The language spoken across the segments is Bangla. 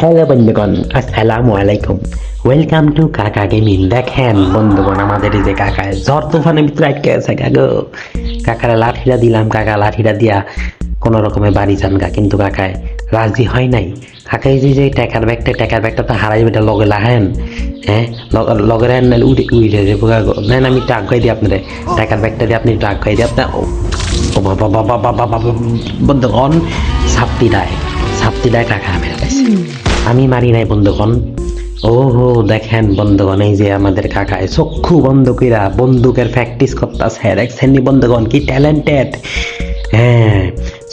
হ্যালো বন্ধুগণ, আসসালামু আলাইকুম। ওয়েলকাম টু কাকা গেমিং দেখেন বন্ধুগণ, আমাদের এই যে কাকায় ঝড় তুফানের ভিতরে আটকে আছে, কাকু। কাকার লাঠিটা দিলাম, কাকা লাঠিটা দিয়া কোনো রকমে বাড়ি যান কা কিন্তু কাকায় রাজি হয় নাই। কাকা এই যে যে টাকার ব্যাগটা টাকার ব্যাগটা তো হারাই বেটা লগে লাহেন হ্যাঁ? লগ- লগের হ্যান নাহলে উঠে উইলে যাব, কাকু। নেন, আমি একটু আগাই দিই আপনারে। টাকার ব্যাগটা দিয়ে আপনি একটু আগাই দিই। আপনার ও বাবা বাবা বাবা বাবা বন্ধুগণ সাপ্তি দেয়। সাপ্তি দেয় মেরে গেছে আমি মারি নাই, বন্ধুগণ। ও হো দেখেন বন্ধুগণ, এই যে আমাদের কাকায় চক্ষু বন্ধ কইরা বন্দুকের প্র্যাকটিস করতেছে। দেখছেন বন্ধুগণ, কি ট্যালেন্টেড হ্যাঁ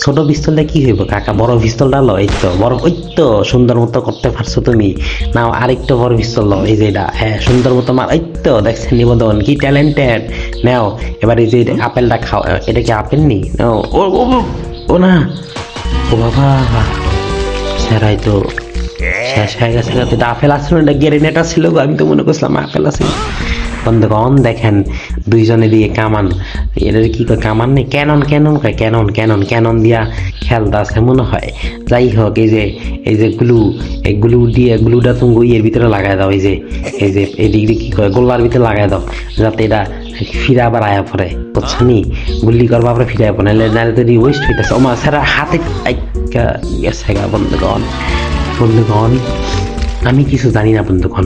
ছোট পিস্তলটা কি হইব কাকা? বড় পিস্তলটা লো এই তো বড় ওই তো সুন্দর মতো করতে পারছ তুমি। নাও আরেকটা বড় পিস্তল লো এই যে এটা হ্যাঁ সুন্দর মতো মার এই তো দেখছেন নি বন্ধুগণ, কি ট্যালেন্টেড নাও, এবার এই যে আপেলটা খাও, এটা কি আপেল নি? ও ও না, ও বাবা সেরাই তো শেষ হয়ে গেছে না তো এটা আপেল আসছিল না গ্রেনেড ছিল গো, আমি তো মনে করছিলাম আপেল আছে বন্ধুগণ দেখেন দুইজনে দিয়ে কামান এদের কি কয় কামান নেই? ক্যানন ক্যানন কয় ক্যানন ক্যানন ক্যানন দিয়া খেলতে আছে মনে হয়। যাই হোক এই যে এই যে গ্লু এই গ্লু দিয়ে গ্লুটা তুমি ভিতরে লাগাই দাও এই যে এই যে এই দিয়ে কি কয় গোল্লার ভিতরে লাগাই দাও যাতে এটা ফিরা আবার আয়া পড়ে বুঝছ নি? গুল্লি করবা আবার ফিরে পড়ে নাহলে নাহলে ওয়েস্ট হইতেছে। স্যার হাতে গেছে গা বন্ধুগণ। বন্ধুগণ আমি কিছু জানি না বন্ধুগণ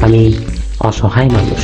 আমি অসহায় মানুষ।